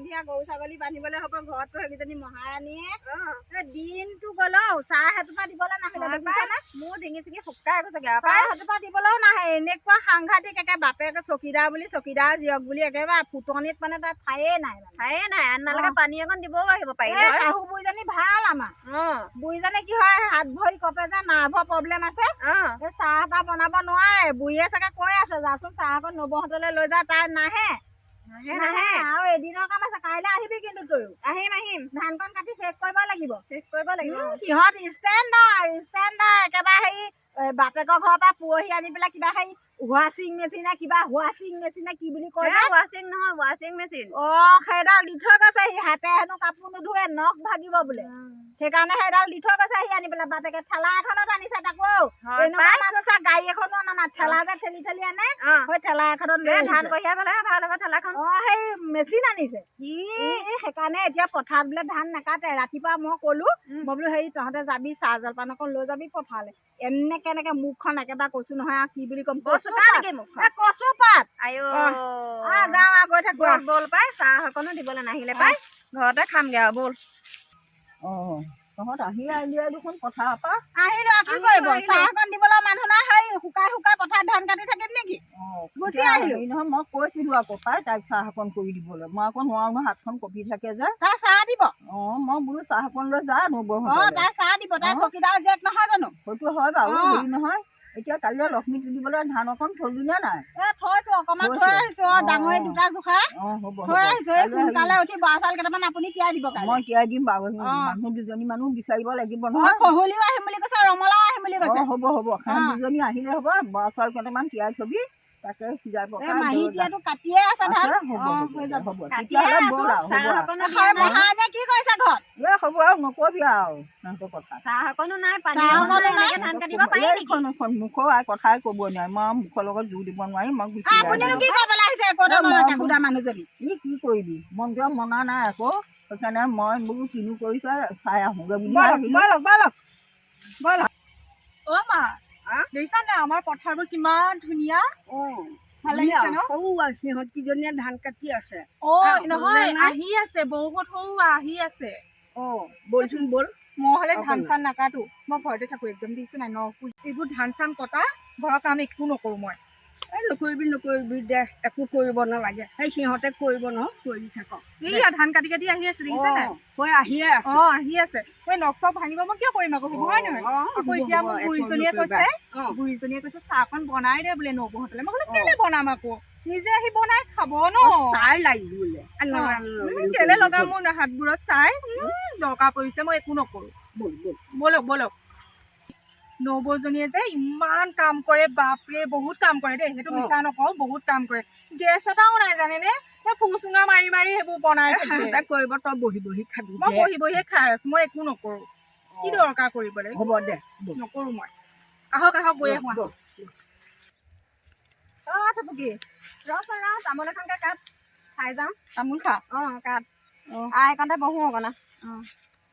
সন্ধিয়া গৰু ছাগলী বান্ধিবলৈ হ'ব ঘৰততো সেইকেইজনী মহাৰাণীয়ে। দিনটো গ'লেও চাহ সেইটোপা দিবলৈ নাহিলে? মোৰ ডিঙি চিঙি শুকাই গৈছেগে চাহ সেইটোপা দিবলৈও নাহে এনেকুৱা সাংঘাতিক একে বাপেকে চকীদাৰ বুলি চকীদাৰ জীয়ক বুলি একেবাৰে ফুটনিত মানে তাত ঠায়ে নাই ঠায়ে নাই আননালৈকে পানী অকণ দিবও আহিব পাৰিলে শাহু বুঢ়ীজনী ভাল আমাৰ। বুঢ়ীজনী কি হয় হাত ভৰি কপে যে নাৰ্ভৰ প্ৰব্লেম আছে। চাহ তাহ বনাব নোৱাৰে বুঢ়ীয়ে চাগে কৈ আছে যাচোন চাহ অকণ নবহঁতলৈ লৈ যা তাই নাহে। এদিনৰ কাম আছে কাইলৈ আহিবি কিন্তু তয়ো আহিম আহিম। ধান কণ কাটি শেষ কৰিব লাগিব শেষ কৰিব লাগিব। উম, সিহঁত ষ্টেণ্ডাৰ ষ্টেণ্ডাৰ একেবাৰে হেৰি বাপেকৰ ঘৰৰ পৰা পুৰহি আনি পেলাই কিবা হেৰি ৱাশ্বিং মেচিন নে কিবা ৱাশ্বিং মেচিন নে কি বুলি কয় ৱাশ্বিং নহয় ৱাশ্বিং মেচিন অ সেইডাল দি থৈ গৈছে সি হাতে হেনো কাপোৰ নোধোৱে নখ ভাগিব বোলে। সেইকাৰণে সেইডাল দি থৈ গৈছে সি আনি পেলাই বাপেকে ঠেলা এখনত আনিছে তাকো। হয় এনেকুৱা পাই। মানুহ চা গাড়ী এখনো অনা নাই ঠেলা যে ঠেলি ঠেলি আনে সেই ঠেলা এখনত লৈ ধান। কঢ়িয়াই পেলাই ভাল হ'ব ঠেলাখন। অ সেই মেচিন আনিছে। এই সেইকাৰণে এতিয়া পথাৰত বোলে ধান নাকাটে ৰাতিপুৱা মই ক'লো। মই বোলো হেৰি তহঁতে যাবি চাহ জলপান অকণ লৈ যাবি পথাৰলৈ। এনেকে এনেকে মুখখন একেবাৰে কৈছো নহয় আৰু কি বুলি ক'ম কচু কচু পাত। আইঅ আ যাওঁ আৰু গৈ থাকো। বল বল পাই। চাহ অকণো দিবলৈ নাহিলে পাই। ঘৰতে খামগে আৰু বল। অঁ তহঁত আহি আহিলে দেখোন পথাৰৰ পৰা। আহিলো আৰু কি আহিলো, কৰিব? আহিলো। চাহ অকণ দিবলৈ মানুহ নাই সেই শুকাই শুকাই পথাৰত ধান কাটি থাকিম নেকি? অঁ গুচি আহিলো। নহয় মই কৈছিলোঁ আকৌ পাই তাইক চাহ অকণ কৰি দিবলৈ। মই আকৌ নোৱাৰো নহয় হাতখন কঁপি থাকে যে। তাই চাহ দিব? অঁ মই বোলো চাহ অকণ লৈ যা অ নবৌহঁতলৈ তাই চাহ দিব তাই। চকীদাৰ জীয়েক নহয় জানো? সেইটো হয় বাৰু। হেৰি নহয়। এতিয়া কাইলৈ লক্ষ্মী তুলিবলৈ ধান অকণ থলি নে নাই এ থৈছো অকণমান? থৈ আহিছো অ ডাঙৰি। দুটা হ'ব থৈ আহিছো এই সোনকালে উঠি বৰা চাউল কেইটামান আপুনি তিয়াই দিব মই তিয়াই দিম বাৰু। মানুহ দুজনী মানুহ বিচাৰিব লাগিব নহয় খহুলিও আহিম বুলি কৈছে ৰঙালাও আহিম বুলি কৈছে হ'ব হ'ব। দুজনী আহিলে হ'ব বৰা চাউল কেইটামান তিয়াই থবি তাকে সিজাই পকাই মাহী কাটিয়ে আছে ধান হ'ব হ'ব তেতিয়াহ'লে ব'ল আৰু হ'ব। কি কৰিছে ঘৰত? এ হ'ব আৰু নকবি আৰু সিহঁতৰ কথা। নাই ধান কাটিব পাৰি নেকি? মুখৰ কথাই ক'ব নোৱাৰি। মই মুখৰ লগত জোৰ দিব নোৱাৰিম মই গুচি আপুনিনো কি কৰিবলৈ আহিছে মানুহজনী ই কি কৰিবি? মন্দিৰ মনা নাই আকৌ? সেইকাৰণে মই বোলো কিনো কৰিছে চাই আহোঁগৈ বুলি বলক আহিলোঁ। বলক বলক বলক অ মা। দেখিছা নাই? আমাৰ পথাৰবোৰ কিমান ধুনীয়া। ভাল লাগিছে ন? সিহঁত কিজনীয়ে ধান কাটি আছে। অ আহ, নহয় শুনা নাই? আহি আছে বহুত সৰু আহি আছে। অ বলচোন বল। মই হলে অ, ধান ব'লা। চান নাকাটো মই ঘৰতে থাকো একদম দেখিছে নাই? ন এইবোৰ ধান চান কটা ঘৰৰ কাম একো নকৰো মই। এই নকৰিবি নকৰিবি দে একো কৰিব নালাগে। সেই সিহঁতে কৰিব নহয় কৰি থাকক। এইয়া ধান কাটি কাটি আহি আছে দেখিছে নাই? আহিয়ে আছে। অ আহি আছে। এই নখ চখ ভাঙিব মই কিয় কৰিম আকৌ? হয় নহয়? আকৌ এতিয়া বুঢ়ীজনীয়ে। কৈছে বুঢ়ীজনীয়ে কৈছে চাহকণ বনাই দে বোলে নবৌহঁতলে। মই বোলে অ। কেলে বনাম আকৌ? নিজে আহি বনাই খাব ন? অ, চাই লাগিব বোলে। আ, না, না, না, উম, না, কেলে বল, লগাম বল, মোৰ হাতবোৰত চাই? দৰকাৰ পৰিছে মই একো নকৰো। বল, বল। বলক বলক। নবৌজনীয়ে যে ইমান কাম কৰে বাপৰে বহুত কাম কৰে দেই। সেইটো। মিছা নকওঁ বহুত কাম কৰে। গেছ এটাও নাই জানেনে? ফুচুঙা মাৰি মাৰি সেইবোৰ বনাই কৰিব তই বহি বহি খাবি মই বহি বহিয়ে খাই আছো মই একো নকৰো। কি অ, দৰকাৰ কৰিবলৈ হ'ব দে নকৰো মই। আহক আহক গৈ আহোঁ। অ থপুকি। ৰচোন ৰ তামোল এখনকে কাট। খাই যাওঁ তামোল খা। অ কাট। আই কণতে বহো অকণা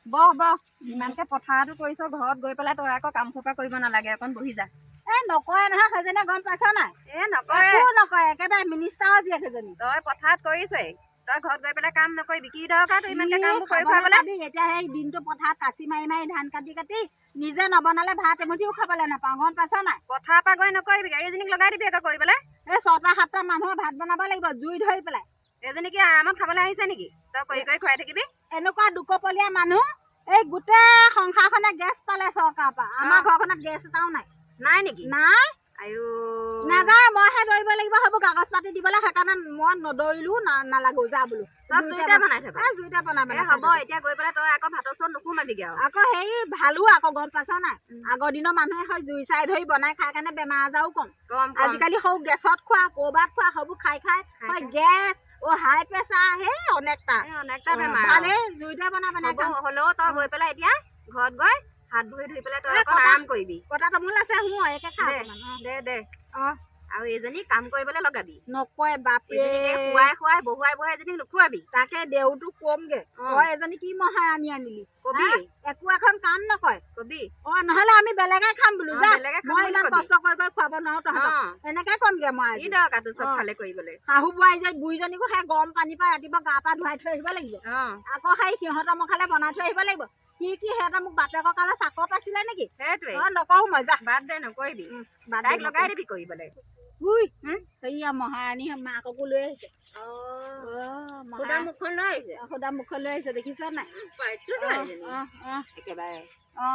বহ বহ। ইমানকে পথাৰতো কৰিছ ঘৰত গৈ পেলাই তই আকৌ কাম সোপা কৰিব নালাগে অকণ বহি যা। এ নকৰে নহয় সেইজনীয়ে গম পাইছ নাই? এ নকৰে। একো নকৰে একেবাৰে মিনিষ্টাৰৰ জীয়েক সেইজনী তই পথাৰত কৰিছই। তই ঘৰত গৈ পেলাই কাম নকৰিবি কি দৰকাৰ তই ইমানকে কামবোৰ কৰি খাবলৈ খুৱাবলৈ এতিয়া সেই দিনটো পথাৰত কাচি মাৰি মাৰি ধান কাটি কাটি নিজে নবনালে ভাত এমুঠিও খাবলৈ নাপাওঁ গম পাইছ নাই? পথাৰৰ পৰা গৈ নকৰিবি গাড়ীজনীক লগাই দিবি আকৌ কৰিবলৈ। এই ছটা সাতটা মানুহৰ ভাত বনাব লাগিব জুই ধৰি পেলাই। এজনী কি আৰামত খাবলৈ আহিছে নেকি? তই কৰি কৰি খুৱাই থাকিবি। এনেকুৱা দুকপলীয়া মানুহ এই গোটেই সংসাৰখনে গেছ পালে চৰকাৰৰ পৰা। আমাৰ। ঘৰখনত গেছ এটাও নাই। নাই নেকি? নাই। আয়ো নাযায় মইহে দৌৰিব লাগিব সেইবোৰ কাগজ পাতি দিবলৈ সেইকাৰণে মই নদৌৰিলো না- নালাগো যা বোলো। চব জুইতে বনাই থকা এ, জুইতে বনাব হ'ব এতিয়া গৈ পেলাই তই আকৌ ভাতৰ ওচৰত নোসোমাবিগে আৰু। আকৌ হেৰি ভালো আকৌ গম পাইছ নাই? আগৰ দিনৰ মানুহে সেই জুই চাই ধৰি বনাই খাই কাৰণে বেমাৰ আজাৰো কম। আজিকালি সৌ গেছত খোৱা ক'ৰবাত খোৱা সেইবোৰ খাই খাই হয়। গেছ অ হাই প্ৰেছাৰ সেই অনেকটা। অনেকটা বেমাৰ। ভালেই জুইতে বনাই বনাই হ'ব হ'লেও তই গৈ পেলাই এতিয়া ঘৰত গৈ হাত ভৰি ধুই পেলাই তই অকণ আৰাম কৰিবি। কটা তামোল আছে শু একে খা দে। দে দে। অ। আৰু এইজনী কাম কৰিবলৈ লগাবি। নকয় এইজনীকে খুৱাই খুৱাই বহুৱাই বহুৱাই এজনীক নোখোৱাবি। তাকে দেউতো কমগে। অ। তই এজনী কি মহাৰাণী আনিলি? কবি? একো এখন কাম নকয়। কবি। অ নহলে আমি বেলেগে খাম বোলো যা। মই ইমান। কষ্ট কৰি কৰি খুৱাব নোৱাৰো তহঁতক। এনেকে কমগে মই কি আজি। দৰকাৰ তোৰ চব। ফালে কৰিবলৈ? শাহু বোৱাৰী যে বুঢ়ীজনীকো সেই গৰম পানীৰ পৰা ৰাতিপুৱা গা পা ধুৱাই থৈ আহিব লাগিব। আকৌ সেই সিহঁতৰ মুখালে বনাই থৈ আহিব লাগিব। কি কি সিহঁতে মোক বাপেকৰ কালে চাকত আছিলে নেকি? সেইটোৱে। অ নকওঁ মই যা। বাদ দে নকৰিবি। বাদ লগাই। দিবি কৰিবলৈ। উই, সেয়া মহাৰাণী মাককো লৈ আহিছে। অ। অ, সুদা মহাৰাণী- মুখখন লৈ আহিছে? সুদা মুখত লৈ আহিছে দেখিছ নাই? একেবাৰে। অ,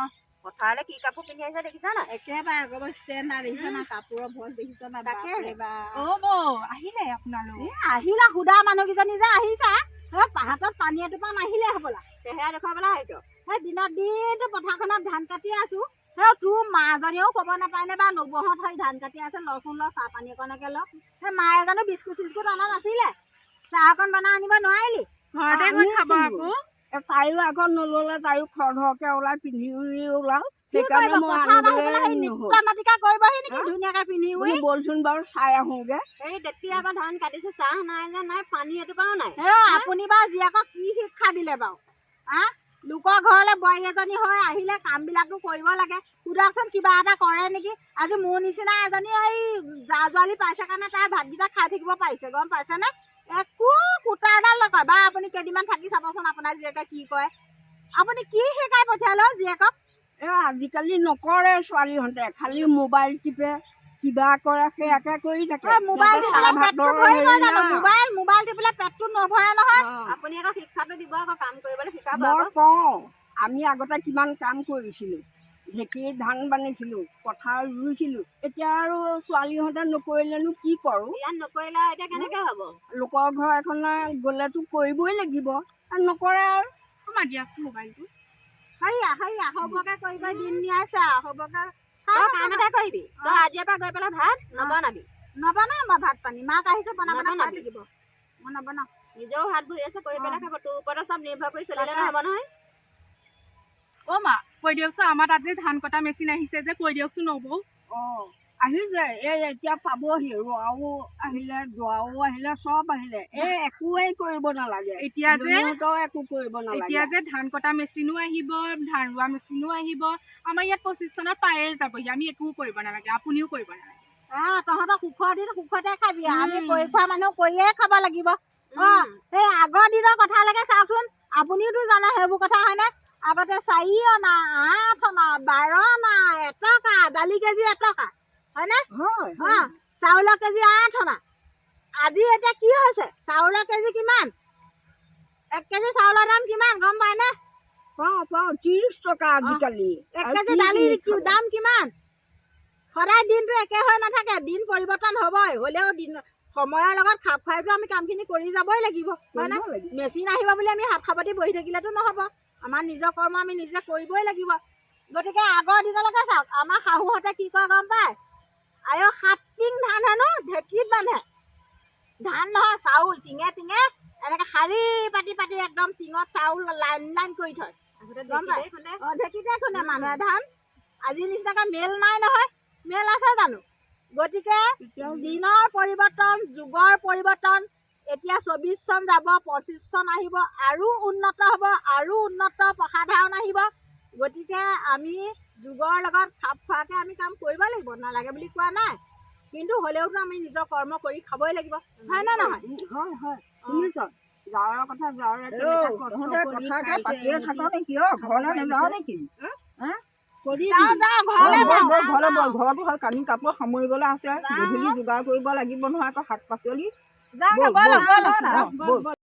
পথাৰলৈ কি কাপোৰ পিন্ধি আহিছে দেখিছা নাই? একেবাৰে ষ্টেণ্ডাৰ্ড দেখিছ না কাপোৰৰ ভৰ দেখিছ না তাকে। বাপৰে বাপ। অ বৌ আহিলে আপোনালোক। আহিলা সুদা মানুহকেইজনী যে আহিছা। সেই পাহাৰটোত পানী এটোপা নাহিলে হ'বলা। চেহেৰা দেখুৱাবলৈ আহিছ? সেই দিনত দিনটো পথাৰখনত ধান কাটি আছো। সেই তোৰ মাজনীয়েও ক'ব নাপায় নে বা নবৌহঁত হৈ ধান কাটি আছে লচোন ল চাহ পানী অকণকে ল। সেই মায়ে জানো বিস্কুট চিস্কুট অনা নাছিলে। চাহ অকণ বনাই আনিব নোৱাৰিলি। ঘৰতে গৈ খাব আকৌ। এ তাইও আকৌ নল'লে তাইও খৰধৰকে ওলাই পিন্ধি উৰি ওলাও সেইকাৰণে মই আনিবলৈ বলচোন বাৰু চাই আহোঁগে। এই তেতিয়া আকৌ ধান কাটিছো চাহ নাই যে নাই পানী এটোপাও নাই। হে আপুনি বাৰু জীয়েকক কি শিক্ষা দিলে বাৰু? লোকৰ ঘৰলৈ বোৱাৰী এজনী হৈ আহিলে কামবিলাকতো কৰিব লাগে। সোধকচোন কিবা এটা কৰে নেকি? আজি মোৰ নিচিনা এজনী এই জা জোৱালি পাইছে কাৰণে তাই ভাতকেইটা খাই থাকিব পাৰিছে গম পাইছেনে? একো কুটা এডাল নকয়। বা আপুনি কেইদিনমান থাকি চাবচোন আপোনাৰ জীয়েকে কি কয়। আপুনি কি শিকাই পঠিয়ালে জীয়েকক? এ আজিকালি নকৰে ছোৱালীহঁতে খালি মোবাইল টিপে। কিবা কৰে সেয়াকে কৰি থাকে। মোবাইল টিপিলে চাহ পেটটো ভৰিব হেৰি জানো। মোবাইল মোবাইল টিপিলে পেটটো নভৰে নহয়। আপুনি আকৌ শিক্ষাটো দিব আকৌ কাম কৰিবলৈ শিকাব মই কওঁ আমি আগতে কিমান কাম কৰিছিলোঁ। ঢেঁকীত ধান বান্ধিছিলোঁ পথাৰ ৰুইছিলোঁ। এতিয়া আৰু ছোৱালীহঁতে নকৰিলেনো কি কৰোঁ? ইয়াত নকৰিলে এতিয়া কেনেকে হ'ব? লোকৰ ঘৰ এখনে গ'লেতো কৰিবই লাগিব। নকৰে আৰু। আমাৰ দিয়াচোন মোবাইলটো সেইয়া সেইয়া হ'বকে কৰি কৰি দিন নিয়াইছে আৰু। হ'বকে তই কাম এটা কৰিবি তই আজিৰ পৰা গৈ পেলাই ভাত নবনাবি? নবনাও মই ভাত পানী। মাক আহিছে বনাব খাই থাকিব। মই নবনাও। নিজেও হাত ভৰি আছে কৰি পেলাই খাব। তোৰ ওপৰত চব নিৰ্ভৰ কৰি চলিলে। নহ'ব নহয়। অ মা কৈ দিয়কচোন আমাৰ তাত যে ধান কটা মেচিন আহিছে যে কৈ দিয়কচোন নবৌ অঁ। আহিছে এই এতিয়া পাবহি ৰোৱাও আহিলে যোৱাও আহিলে চব আহিলে এই একোৱেই কৰিব নালাগে এতিয়া যে একো কৰিব নালাগে এতিয়া যে ধান কটা মেচিনো আহিব ধান ৰোৱা মেচিনো আহিব আমাৰ ইয়াত পঁচিছ চনত পায়ে যাবহি আমি একো কৰিব নালাগে আপুনিও কৰিব নালাগে। আহ তহঁতৰ সুখৰ দিন সুখতে খাবি আমি। কৰি খোৱা মানুহ কৰিয়ে খাব লাগিব। অ সেই আগৰ দিনৰ কথালৈকে চাওকচোন আপুনিওতো জানে সেইবোৰ কথা হয়নে? আগতে চাৰি অনা আঠ অনা বাৰ অনা এটকা দালি কেজি এটকা। হয়নে? হয় অ চাউলৰ কেজি আঠ অনা আজি এতিয়া কি হৈছে? চাউলৰ কেজি কিমান? এক কেজি চাউলৰ দাম কিমান? গম পায়নে পাওঁ পাওঁ ত্ৰিছ টকা আজিকালি। এক কেজি দালিৰ? দাম কিমান? সদায় দিনটো একে হৈ নাথাকে দিন পৰিৱৰ্তন হ'বই। হ'লেও দিন সময়ৰ লগত খাপ খুৱাইতো আমি কামখিনি কৰি যাবই লাগিব। হয়নে। মেচিন আহিব বুলি আমি হাত সাৱটি বহি থাকিলেতো নহ'ব। আমাৰ নিজৰ কৰ্ম আমি নিজে কৰিবই লাগিব। গতিকে আগৰ দিনলৈকে চাওক আমাৰ শাহুহঁতে কি কৰে গম পায়? বান্ধে ধান নহয় চাউল টিঙে টিঙে এনেকে শাৰী পাতি পাতি একদম টিঙত চাউল লাইন লাইন কৰি থয়। গম খুন্দে। অ ঢেঁকীতে খুন্দে মানুহে। ধান আজিৰ নিচিনাকে মেল নাই নহয়। মেল আছে জানো? গতিকে দিনৰ পৰিৱৰ্তন যুগৰ পৰিৱৰ্তন এতিয়া চৌবিছ চন যাব পঁচিছ চন আহিব আৰু উন্নত হ'ব আৰু উন্নত প্ৰসাধাৰণ আহিব। গতিকে আমি যুগৰ লগত খাপ খোৱাকৈ আমি কাম কৰিব লাগিব নালাগে বুলি কোৱা নাই। কিন্তু হ'লেওতো আমি নিজৰ কৰ্ম কৰি খাবই লাগিব। নহয়? হয় হয়। শুনিছ? গাঁৱৰ কথা গাঁৱৰে হেল্ল' কেনেকে কষ্ট তহঁতে কৰি কথাকে খাইছে, পাতিয়ে থাক নেকি? অ ঘৰলৈ নাযাওঁ নেকি? কৰিবি। যাওঁ যাওঁ অ, ঘৰলৈ বল, যাওঁ। বল, ঘৰলৈ বল ঘৰতো হয় কানি কাপোৰ সামৰিবলৈ আছে। গধূলি যোগাৰ কৰিব লাগিব নহয় আকৌ শাক পাচলি